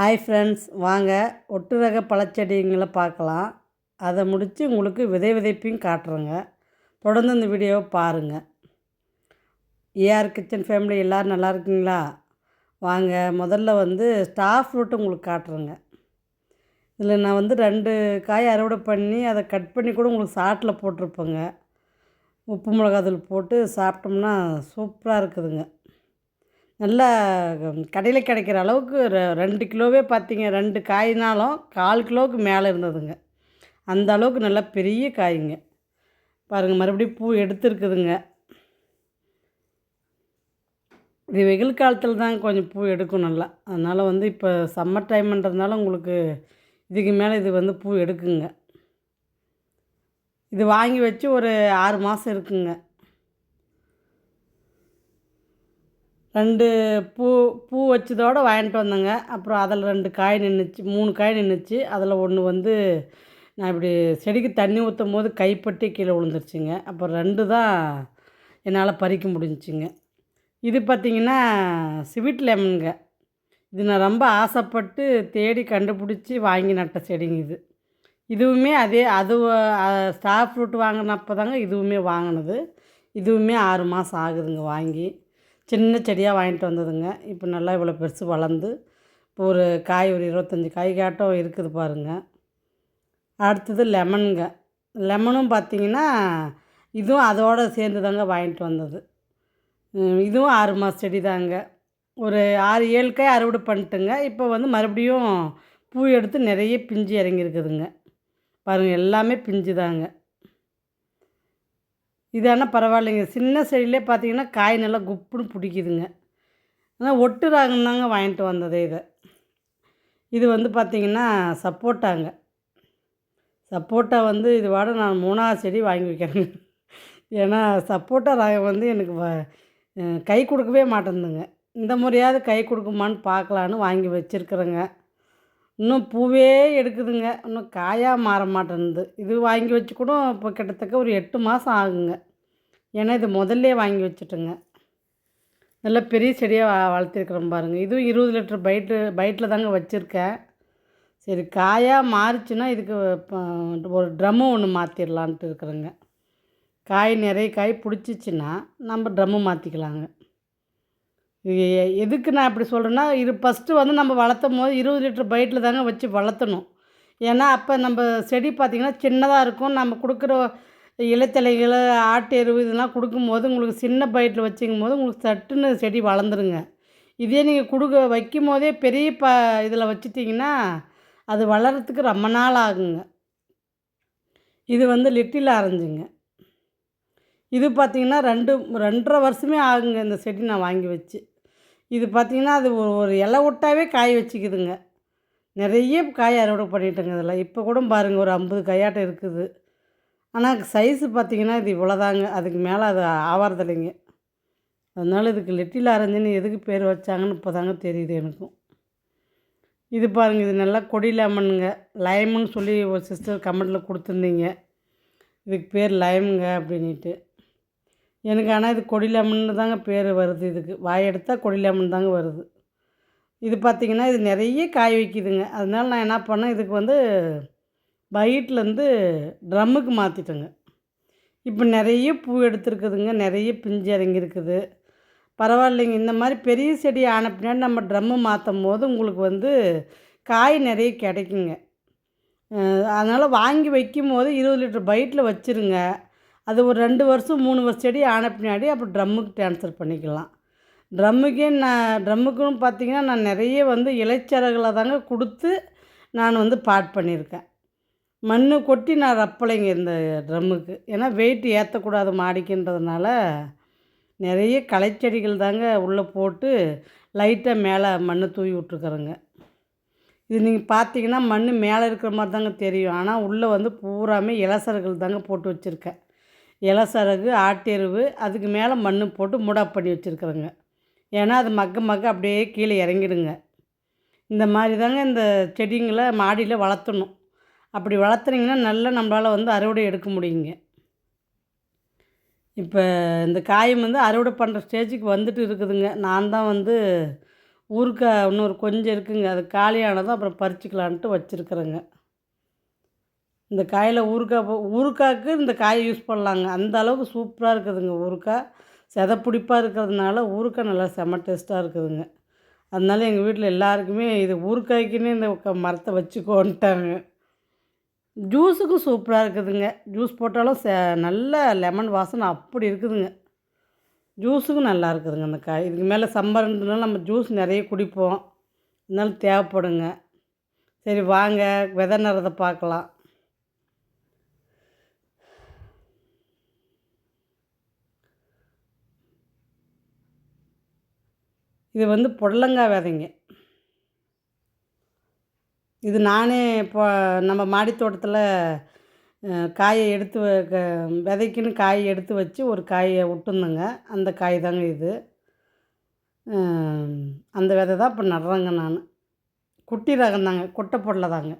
Hi friends வாங்க. ஒட்டு ரக பழச்செடிங்களை பார்க்கலாம். அதை முடித்து உங்களுக்கு விதை விதைப்பையும் காட்டுறேங்க. தொடர்ந்து இந்த வீடியோவை பாருங்கள் ஏஆர் கிச்சன் ஃபேமிலி எல்லோரும் நல்லா இருக்கீங்களா? வாங்க. முதல்ல வந்து ஸ்டார் ஃப்ரூட் உங்களுக்கு காட்டுறேங்க. இதில் நான் வந்து ரெண்டு காய் அறுவடை பண்ணி அதை கட் பண்ணி கூட உங்களுக்கு சாட்டில் போட்டிருப்பேங்க. உப்பு மிளகாத்தூள் போட்டு சாப்பிட்டோம்னா சூப்பராக இருக்குதுங்க. நல்லா கடையில் கிடைக்கிற அளவுக்கு ரெ ரெண்டு கிலோவே பார்த்தீங்க ரெண்டு காய்னாலும் கால் கிலோவுக்கு மேலே இருந்ததுங்க. அந்த அளவுக்கு நல்லா பெரிய காய்ங்க. பாருங்கள் மறுபடியும் பூ எடுத்துருக்குதுங்க. இது வெயில் காலத்தில் தான் கொஞ்சம் பூ எடுக்கும் நல்லா. அதனால் வந்து இப்போ சம்மர் டைம்ன்றதுனால உங்களுக்கு இதுக்கு மேலே இது வந்து பூ எடுக்குங்க. இது வாங்கி வச்சு ஒரு ஆறு மாதம் இருக்குங்க. ரெண்டு பூ பூ வச்சதோடு வாங்கிட்டு வந்தேங்க. அப்புறம் அதில் ரெண்டு காய் நின்றுச்சு மூணு காய் நின்றுச்சு அதில் ஒன்று வந்து நான் இப்படி செடிக்கு தண்ணி ஊற்றும் போது கைப்பட்டி கீழே விழுந்துருச்சுங்க. அப்புறம் ரெண்டு தான் என்னால் பறிக்க முடிஞ்சுங்க இது பார்த்திங்கன்னா ஸ்வீட் லெமனுங்க. இது நான் ரொம்ப ஆசைப்பட்டு தேடி கண்டுபிடிச்சி வாங்கி நட்ட செடிங்க இது. இதுவுமே அதே அது ஸ்டார் ஃப்ரூட் வாங்கினப்போ தாங்க இதுவுமே வாங்கினது. இதுவுமே ஆறு மாதம் ஆகுதுங்க வாங்கி. சின்ன செடியாக வாங்கிட்டு வந்ததுங்க. இப்போ நல்லா இவ்வளோ பெருசு வளர்ந்து இப்போ ஒரு காய் ஒரு இருபத்தஞ்சி காய் காட்டம் இருக்குது பாருங்கள் அடுத்தது லெமனுங்க. லெமனும் பார்த்திங்கன்னா இதுவும் அதோடு சேர்ந்து தாங்க வாங்கிட்டு வந்தது. இதுவும் ஆறு மாத செடி தாங்க ஒரு ஆறு ஏழு காய் அறுவடை பண்ணிட்டுங்க. இப்போ வந்து மறுபடியும் பூ எடுத்து நிறைய பிஞ்சு இறங்கியிருக்குதுங்க. பாருங்கள் எல்லாமே பிஞ்சு தாங்க இதானால் பரவாயில்லைங்க. சின்ன செடியிலே பார்த்தீங்கன்னா காய் நல்லா குப்புன்னு பிடிக்குதுங்க. ஆனால் ஒட்டு ராகம் தாங்க வாங்கிட்டு வந்ததே இதை. இது வந்து பார்த்திங்கன்னா சப்போட்டாங்க. சப்போட்டா வந்து இது வாட நான் மூணாவது செடி வாங்கி வைக்கிறேங்க. ஏன்னா சப்போட்டா ராகம் வந்து எனக்கு வ கை கொடுக்கவே மாட்டேங்குதுங்க இந்த முறையாவது கை கொடுக்குமான்னு பார்க்கலான்னு வாங்கி வச்சுருக்குறேங்க. இன்னும் பூவே எடுக்குதுங்க. இன்னும் காயாக மாற மாட்டேன்து இது வாங்கி வச்சு கூட இப்போ கிட்டத்தக்க ஒரு எட்டு மாதம் ஆகுங்க. ஏன்னா இது முதல்ல வாங்கி வச்சுட்டுங்க. நல்லா பெரிய செடியாக வ வளர்த்திருக்கிறோம் பாருங்கள் இதுவும் இருபது லிட்டர் பைட்டு பைட்டில் தாங்க வச்சுருக்கேன். சரி காயாக மாறிச்சுன்னா இதுக்கு ஒரு ட்ரம்மு ஒன்று மாற்றிடலான்ட்டு இருக்கிறேங்க. காய் நிறைய காய் பிடிச்சிச்சின்னா நம்ம ட்ரம்மு மாற்றிக்கலாங்க எதுக்கு நான் இப்படி சொல்கிறேன்னா இது ஃபஸ்ட்டு வந்து நம்ம வளர்த்தும் போது இருபது லிட்டர் பைட்டில் தாங்க வச்சு வளர்த்தணும். ஏன்னா அப்போ நம்ம செடி பார்த்திங்கன்னா சின்னதாக இருக்கும். நம்ம கொடுக்குற இலைத்தலைகள் ஆட்டு எருவு இதெல்லாம் கொடுக்கும்போது உங்களுக்கு சின்ன பைட்டில் வச்சுக்கும் போது உங்களுக்கு சட்டுன்னு செடி வளர்ந்துருங்க. இதே நீங்கள் கொடுக்க வைக்கும் போதே பெரிய ப இதில் வச்சுட்டிங்கன்னா அது வளர்கிறதுக்கு ரொம்ப நாள் ஆகுங்க. இது வந்து லிட்டில் ஆரஞ்சுங்க. இது பார்த்திங்கன்னா ரெண்டு ரெண்டரை வருஷமே ஆகுங்க இந்த செடி நான் வாங்கி வச்சு. இது பார்த்திங்கன்னா அது ஒரு ஒரு இலை விட்டாவே காய் வச்சுக்குதுங்க. நிறைய காய் அறுவடை பண்ணிட்டேங்க இதில். இப்போ கூட பாருங்கள் ஒரு ஐம்பது கையாட்டம் இருக்குது. ஆனால் சைஸு பார்த்திங்கன்னா இது இவ்வளோதாங்க. அதுக்கு மேலே அது ஆவாரதில்லைங்க அதனால் இதுக்கு லிட்டில் ஆரஞ்சுன்னு எதுக்கு பேர் வச்சாங்கன்னு இப்போ தாங்க தெரியுது எனக்கும். இது பாருங்கள் இது நல்லா கொடி லெமனுங்க. லைமுன்னு சொல்லி ஒரு சிஸ்டர் கமெண்ட்டில் கொடுத்துருந்தீங்க. இதுக்கு பேர் லைமுங்க அப்படின்ட்டு. எனக்கு ஆனால் இது கொடி லெமன்னு தாங்க பேர் வருது இதுக்கு. வாய் எடுத்தால் கொடி லெமன் தாங்க வருது. இது பார்த்திங்கன்னா இது நிறைய காய் வைக்குதுங்க. அதனால நான் என்ன பண்ணேன் இதுக்கு வந்து பைட்லேருந்து ட்ரம்முக்கு மாற்றிட்டேங்க இப்போ நிறைய பூ எடுத்துருக்குதுங்க. நிறைய பிஞ்சு இறங்கியிருக்குது. பரவாயில்லைங்க. இந்த மாதிரி பெரிய செடி ஆன பின்னாடி நம்ம ட்ரம்மு மாற்றும் போது உங்களுக்கு வந்து காய் நிறைய கிடைக்குங்க. அதனால் வாங்கி வைக்கும் போது இருபது லிட்டர் பைட்டில் வச்சுருங்க. அது ஒரு ரெண்டு வருஷம் மூணு வருஷம் செடி ஆன பின்னாடி அப்புறம் ட்ரம்முக்கு ட்ரான்ஸ்ஃபர் பண்ணிக்கலாம். ட்ரம்முக்கே நான் ட்ரம்முக்குன்னு பார்த்தீங்கன்னா நான் நிறைய வந்து இலைச்சரகளை தாங்க கொடுத்து நான் வந்து பாட் பண்ணியிருக்கேன். மண் கொட்டி நான் ரப்பலைங்க இந்த ட்ரம்முக்கு. ஏன்னா வெயிட் ஏற்றக்கூடாது மாடிக்குன்றதுனால நிறைய களைச்செடிகள் தாங்க உள்ளே போட்டு லைட்டாக மேலே மண் தூவி விட்ருக்குறேங்க இது நீங்கள் பார்த்தீங்கன்னா மண் மேலே இருக்கிற மாதிரி தாங்க தெரியும். ஆனால் உள்ளே வந்து பூராமே இலசர்கள் தாங்க போட்டு வச்சுருக்கேன். இலசரகு ஆட்டெருவு அதுக்கு மேலே மண் போட்டு மூடாப் பண்ணி வச்சுருக்குறேங்க. ஏன்னா அது மக்க மக்க அப்படியே கீழே இறங்கிடுங்க. இந்த மாதிரி தாங்க இந்த செடிங்களை மாடியில் வளர்த்தணும். அப்படி வளர்த்துனீங்கன்னா நல்லா நம்மளால் வந்து அறுவடை எடுக்க முடியுங்க. இப்போ இந்த காயம் வந்து அறுவடை பண்ணுற ஸ்டேஜுக்கு வந்துட்டு இருக்குதுங்க. நான் தான் வந்து ஊருக்கா இன்னொரு கொஞ்சம் இருக்குங்க. அது காலியானதும் அப்புறம் பறிச்சுக்கலான்ட்டு வச்சுருக்குறேங்க. இந்த காயில் ஊறுகாய் போ ஊறுகாய்க்கு இந்த காயை யூஸ் பண்ணலாங்க. அந்த அளவுக்கு சூப்பராக இருக்குதுங்க ஊறுகாய் செதப்பிடிப்பாக இருக்கிறதுனால ஊறுக்காய் நல்லா செம்ம டேஸ்ட்டாக இருக்குதுங்க. அதனால எங்கள் வீட்டில் எல்லாருக்குமே இது ஊறுக்காய்க்குன்னு இந்த மரத்தை வச்சுக்கோன்ட்டாங்க. ஜூஸுக்கும் சூப்பராக இருக்குதுங்க. ஜூஸ் போட்டாலும் செ நல்ல லெமன் வாசனை அப்படி இருக்குதுங்க. ஜூஸுக்கும் நல்லா இருக்குதுங்க அந்த காய். இதுக்கு மேலே சம்மர்ன்றதுனால நம்ம ஜூஸ் நிறைய குடிப்போம். அதனால தேவைப்படுங்க. சரி வாங்க. விதை நடுறத பார்க்கலாம். இது வந்து புடலங்காய் விதைங்க. இது நானே இப்போ நம்ம மாடி தோட்டத்தில் காயை எடுத்து க- விதைக்குன்னு காய் எடுத்து வச்சு ஒரு காயை விட்டுருந்தேங்க அந்த காய் தாங்க இது. அந்த விதை தான் இப்போ நடுறேங்க நான். குட்டி ரகம் தாங்க குட்டை பொடலை தாங்க.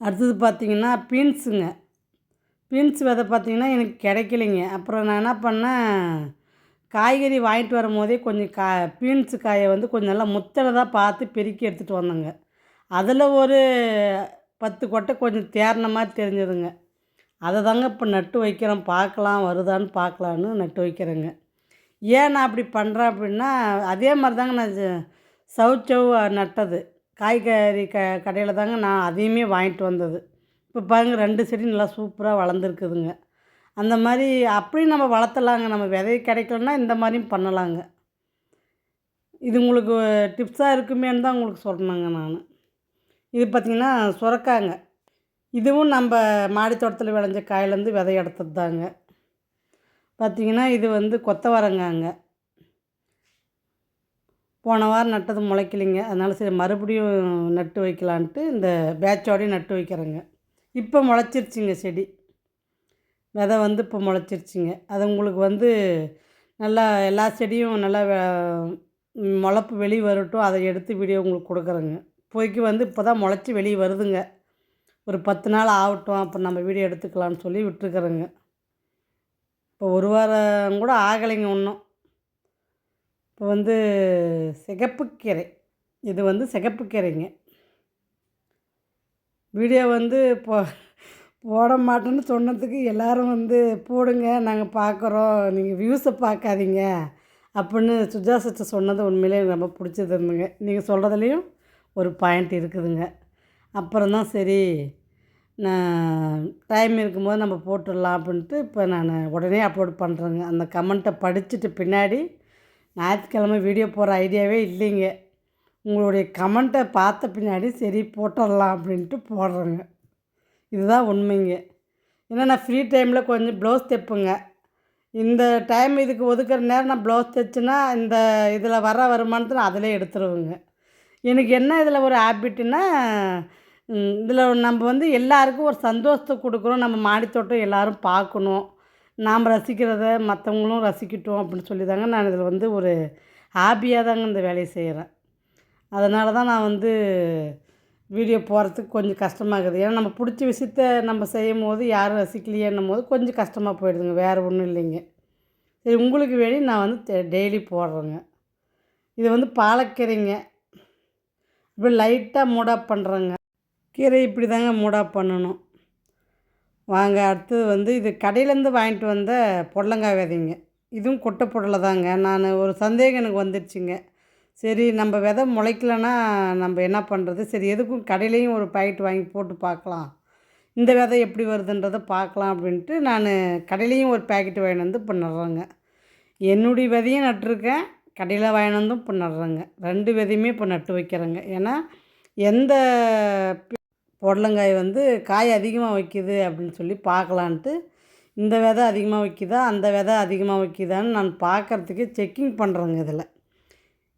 அடுத்தது பார்த்திங்கன்னா பீன்ஸுங்க. பீன்ஸ் விதை பார்த்திங்கன்னா எனக்கு கிடைக்கலைங்க. அப்புறம் நான் என்ன பண்ணேன் காய்கறி வாங்கிட்டு வரும்போதே கொஞ்சம் கா பீன்ஸு காயை வந்து கொஞ்சம் நல்லா முத்தினதாக பார்த்து பெருக்கி எடுத்துகிட்டு வந்தேங்க. அதில் ஒரு பத்து கொட்டை கொஞ்சம் தேர்ன மாதிரி தெரிஞ்சதுங்க. அதை தாங்க இப்போ நட்டு வைக்கிறோம். பார்க்கலாம் வருதான்னு பார்க்கலான்னு நட்டு வைக்கிறேங்க. ஏன் நான் அப்படி பண்ணுறேன் அப்படின்னா அதே மாதிரி தாங்க நான் ச- சவுச்சவ் நட்டது. காய்கறி க கடையில் தாங்க நான் அதையுமே வாங்கிட்டு வந்தது. இப்போ பாருங்க ரெண்டு செடி நல்லா சூப்பராக வளர்ந்துருக்குதுங்க. அந்த மாதிரி அப்படியும் நம்ம வளர்த்தலாங்க. நம்ம விதை கிடைக்கலன்னா இந்த மாதிரியும் பண்ணலாங்க. இது உங்களுக்கு டிப்ஸாக இருக்குமேன்னு தான் உங்களுக்கு சொன்னேங்க நான். இது பார்த்திங்கன்னா சுரக்காங்க. இதுவும் நம்ம மாடி தோட்டத்தில் விளைஞ்ச காயிலேருந்து விதை எடுத்தது தாங்க பார்த்திங்கன்னா இது வந்து கொத்தவரங்காங்க. போன வாரம் நட்டது முளைக்கலைங்க. அதனால் சரி மறுபடியும் நட்டு வைக்கலான்ட்டு இந்த பேட்சோடையும் நட்டு வைக்கிறேங்க. இப்போ முளைச்சிருச்சுங்க செடி. விதை வந்து இப்போ முளைச்சிருச்சிங்க. அது உங்களுக்கு வந்து நல்லா எல்லா செடியும் நல்லா வெ- முளப்பு வெளியே வரட்டும். அதை எடுத்து வீடியோ உங்களுக்கு கொடுக்குறேங்க. இப்போதைக்கு வந்து இப்போ தான் முளைச்சி வெளியே வருதுங்க. ஒரு பத்து நாள் ஆகட்டும். அப்போ நம்ம வீடியோ எடுத்துக்கலாம்னு சொல்லி விட்டுருக்குறேங்க. இப்போ ஒரு வாரம் கூட ஆகலைங்க இன்னும். இப்போ வந்து சிகப்புக்கீரை இது வந்து சிகப்புக்கீரைங்க வீடியோ வந்து இப்போ போட மாட்டேன்னு சொன்னதுக்கு எல்லாரும் வந்து போடுங்க நாங்கள் பார்க்குறோம் நீங்கள் வியூஸை பார்க்காதீங்க அப்படின்னு சுஜாசிட்ட சொன்னது உண்மையிலே எனக்கு ரொம்ப பிடிச்சது இருந்துங்க நீங்கள் சொல்கிறதுலையும் ஒரு பாயிண்ட் இருக்குதுங்க. அப்புறம் தான் சரி நான் டைம் இருக்கும்போது நம்ம போட்டுடலாம் அப்படின்ட்டு இப்போ நான் உடனே அப்லோட் பண்ணுறேங்க அந்த கமெண்ட்டை படிச்சுட்டு பின்னாடி ஞாயிற்றுக்கிழமை வீடியோ போடுற ஐடியாவே இல்லைங்க. உங்களுடைய கமெண்ட்டை பார்த்த பின்னாடி சரி போட்டுடலாம் அப்படின்ட்டு போடுறேங்க. இதுதான் உண்மைங்க. ஏன்னா நான் ஃப்ரீ டைமில் கொஞ்சம் ப்ளவுஸ் தைப்பேங்க. இந்த டைம் இதுக்கு ஒதுக்குற நேரம் நான் ப்ளவுஸ் தைச்சுன்னா இந்த இதில் வர வருமானத்தை நான் அதிலே எடுத்துருவேங்க. எனக்கு என்ன இதில் ஒரு ஹேபிட்டுன்னா இதில் நம்ம வந்து எல்லாருக்கும் ஒரு சந்தோஷத்தை கொடுக்குறோம் நம்ம மாடித்தோட்டம் எல்லோரும் பார்க்கணும். நாம் ரசிக்கிறத மற்றவங்களும் ரசிக்கட்டும் அப்படின்னு சொல்லி தாங்க நான் இதில் வந்து ஒரு ஹாப்பியாக தாங்க இந்த வேலையை செய்கிறேன் அதனால தான் நான் வந்து வீடியோ போகிறதுக்கு கொஞ்சம் கஷ்டமாகுது. ஏன்னா நம்ம பிடிச்ச விஷயத்த நம்ம செய்யும் போது யாரும் ரசிக்கலையேன்னும் போது கொஞ்சம் கஷ்டமாக போயிடுதுங்க. வேறு ஒன்றும் இல்லைங்க. சரி உங்களுக்கு வேண்டி நான் வந்து டெய்லி போடுறேங்க. இது வந்து பாலக்கீரைங்க. இப்படி லைட்டாக மூடாப் பண்ணுறேங்க கீரை இப்படி தாங்க மூடாப் பண்ணணும். வாங்க அடுத்தது வந்து இது கடையிலேருந்து வாங்கிட்டு வந்த புடலங்காய் விதைங்க. இதுவும் கொட்டை புடலை தாங்க நான் ஒரு சந்தேகம் எனக்கு வந்துடுச்சுங்க சரி நம்ம விதை முளைக்கலன்னா நம்ம என்ன பண்ணுறது சரி எதுக்கும் கடையிலையும் ஒரு பாக்கெட் வாங்கி போட்டு பார்க்கலாம். இந்த விதை எப்படி வருதுன்றதை பார்க்கலாம் அப்படின்ட்டு நான் கடையிலையும் ஒரு பாக்கெட் வாங்கிட்டு வந்து இப்போ நடுறேங்க என்னுடைய விதையும் நட்டுருக்கேன். கடையில் வாங்கிட்டு வந்தும் இப்போ நடுறேங்க ரெண்டு விதையுமே இப்போ நட்டு வைக்கிறேங்க. ஏன்னா எந்த பொடலங்காய் புடலங்காய் வந்து காய் அதிகமாக வைக்குது அப்படின்னு சொல்லி பார்க்கலான்ட்டு இந்த விதை அதிகமாக வைக்கிதா அந்த விதை அதிகமாக வைக்குதான்னு நான் பார்க்குறதுக்கு செக்கிங் பண்ணுறேங்க இதில்.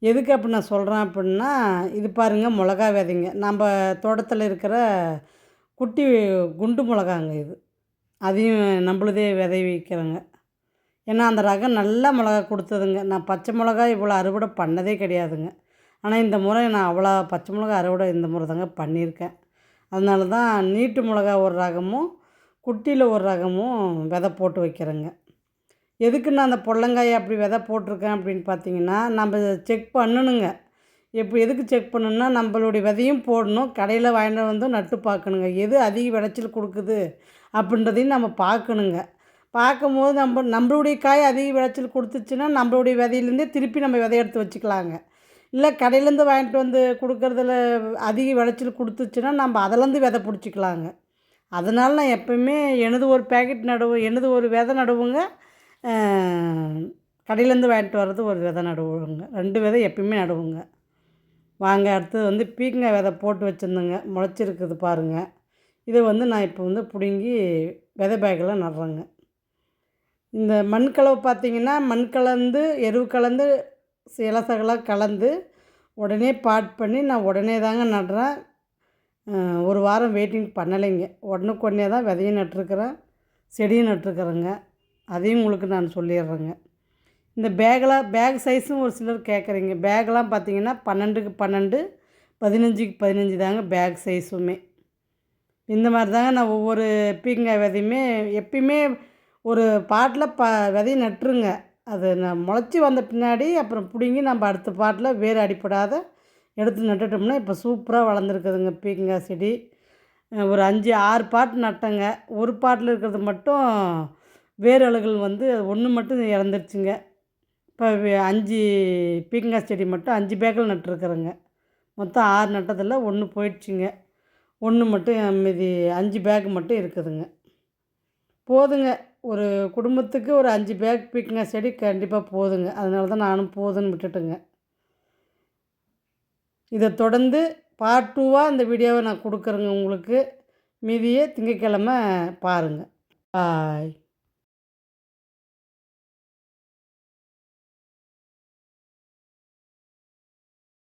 எதுக்கு அப்படி நான் சொல்கிறேன் அப்படின்னா இது பாருங்கள் மிளகா விதைங்க. நம்ம தோட்டத்தில் இருக்கிற குட்டி குண்டு மிளகாங்க இது. அதையும் நம்மளுதே விதை வைக்கிறேங்க. ஏன்னா அந்த ரகம் நல்ல மிளகா கொடுத்ததுங்க. நான் பச்சை மிளகா இவ்வளோ அறுவடை பண்ணதே கிடையாதுங்க. ஆனால் இந்த முறை நான் அவ்வளோ பச்சை மிளகா அறுவடை இந்த முறை தாங்க பண்ணியிருக்கேன். அதனால தான் நீட்டு மிளகா ஒரு ரகமும் குட்டியில் ஒரு ரகமும் விதை போட்டு வைக்கிறேங்க. எதுக்கு நான் அந்த பொடலங்காயை அப்படி விதை போட்டிருக்கேன் அப்படின்னு பார்த்தீங்கன்னா நம்ம செக் பண்ணணுங்க. இப்போ எதுக்கு செக் பண்ணணும்னா நம்மளுடைய விதையும் போடணும் கடையில் வாங்கிட்டு வந்து நட்டு பார்க்கணுங்க. எது அதிக விளைச்சல் கொடுக்குது அப்படின்றதையும் நம்ம பார்க்கணுங்க. பார்க்கும்போது நம்ம நம்மளுடைய காய் அதிக விளைச்சல் கொடுத்துச்சுன்னா நம்மளுடைய விதையிலேருந்தே திருப்பி நம்ம விதை எடுத்து வச்சுக்கலாங்க. இல்லை கடையிலேருந்து வாங்கிட்டு வந்து கொடுக்குறதுல அதிக விளைச்சல் கொடுத்துச்சுன்னா நம்ம அதிலேருந்து விதை பிடிச்சிக்கலாங்க. அதனால் நான் எப்போயுமே எனது ஒரு பேக்கெட் நடுவு எனது ஒரு விதை நடுவுங்க. கடையிலேருந்து வாங்கிட்டு வர்றது ஒரு விதை நடுவுங்க. ரெண்டு விதை எப்பயுமே நடுவோங்க. வாங்க அடுத்தது வந்து பீக்கங்காய் விதை போட்டு வச்சுருந்தேங்க. முளைச்சிருக்குது பாருங்கள் இதை வந்து நான் இப்போ வந்து பிடுங்கி விதை பேக்கில் நடுறேங்க. இந்த மண் கலவை பார்த்திங்கன்னா மண் கலந்து எருவு கலந்து இலசகலாக கலந்து உடனே பாட் பண்ணி நான் உடனே தாங்க நடுறேன். ஒரு வாரம் வெயிட்டிங் பண்ணலைங்க. உடனுக்குடனே தான் விதையும் நட்டுருக்குறேன் செடியும் நட்டுருக்குறேங்க. அதையும் உங்களுக்கு நான் சொல்லிடுறேங்க. இந்த பேக்கெலாம் பேக் சைஸும் ஒரு சிலர் கேட்குறீங்க. பேக்கெலாம் பார்த்தீங்கன்னா பன்னெண்டுக்கு பன்னெண்டு பதினஞ்சுக்கு பதினஞ்சு தாங்க பேக் சைஸுமே. இந்த மாதிரி தாங்க நான் ஒவ்வொரு பீங்காய் விதையுமே எப்பயுமே ஒரு பாட்டில் ப விதையை நட்டுருங்க. அது நான் முளைச்சி வந்த பின்னாடி அப்புறம் பிடுங்கி நம்ம அடுத்த பாட்டில் வேர் அடிப்படாத எடுத்து நட்டுட்டோம்னா இப்போ சூப்பராக வளர்ந்துருக்குதுங்க பீக்கங்காய் செடி. ஒரு அஞ்சு ஆறு பாட்டு நட்டேங்க. ஒரு பாட்டில் இருக்கிறது மட்டும் வேர் அழுகல் வந்து ஒன்று மட்டும் இறந்துருச்சுங்க. இப்போ அஞ்சு பீக்கங்காய் செடி மட்டும் அஞ்சு பேக்கில் நட்டுருக்குறேங்க. மொத்தம் ஆறு நட்டதில் ஒன்று போயிடுச்சுங்க. ஒன்று மட்டும் மீதி அஞ்சு பேக் மட்டும் இருக்குதுங்க. போதுங்க. ஒரு குடும்பத்துக்கு ஒரு அஞ்சு பேக் பீக்கங்காய் செடி கண்டிப்பாக போதுங்க. அதனால தான் நானும் போதுன்னு விட்டுட்டுங்க. இதை தொடர்ந்து பார்ட் டூவாக இந்த வீடியோவை நான் கொடுக்குறேங்க உங்களுக்கு. மீதியே திங்கக்கிழமை பாருங்கள் பாய்